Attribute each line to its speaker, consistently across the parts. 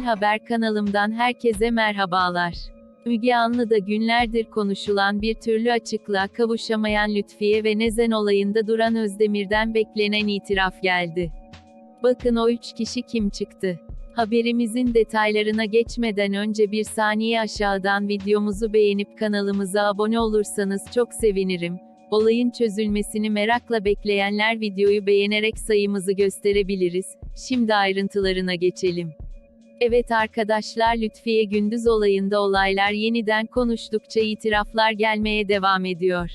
Speaker 1: Güncel Haber kanalımdan herkese merhabalar. Müge Anlı'da günlerdir konuşulan bir türlü açıklığa kavuşamayan Lütfiye ve Nezen olayında Duran Özdemir'den beklenen itiraf geldi. Bakın o üç kişi kim çıktı? Haberimizin detaylarına geçmeden önce bir saniye aşağıdan videomuzu beğenip kanalımıza abone olursanız çok sevinirim. Olayın çözülmesini merakla bekleyenler videoyu beğenerek sayımızı gösterebiliriz. Şimdi ayrıntılarına geçelim. Evet arkadaşlar Lütfiye Gündüz olayında olaylar yeniden konuştukça itiraflar gelmeye devam ediyor.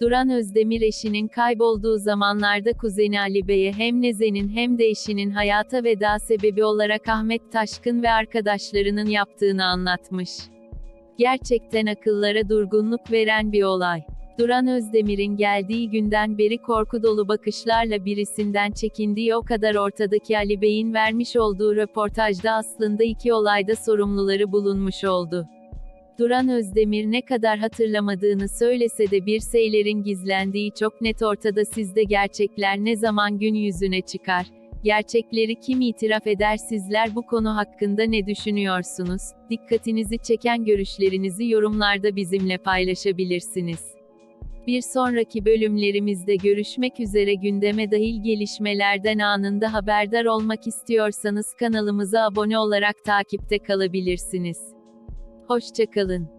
Speaker 1: Duran Özdemir eşinin kaybolduğu zamanlarda kuzeni Ali Bey'e hem Nezen'in hem de eşinin hayata veda sebebi olarak Ahmet Taşkın ve arkadaşlarının yaptığını anlatmış. Gerçekten akıllara durgunluk veren bir olay. Duran Özdemir'in geldiği günden beri korku dolu bakışlarla birisinden çekindiği o kadar ortadaki Ali Bey'in vermiş olduğu röportajda aslında iki olayda sorumluları bulunmuş oldu. Duran Özdemir ne kadar hatırlamadığını söylese de bir şeylerin gizlendiği çok net ortada sizde gerçekler ne zaman gün yüzüne çıkar? Gerçekleri kim itiraf eder sizler bu konu hakkında ne düşünüyorsunuz? Dikkatinizi çeken görüşlerinizi yorumlarda bizimle paylaşabilirsiniz. Bir sonraki bölümlerimizde görüşmek üzere gündeme dahil gelişmelerden anında haberdar olmak istiyorsanız kanalımıza abone olarak takipte kalabilirsiniz. Hoşçakalın.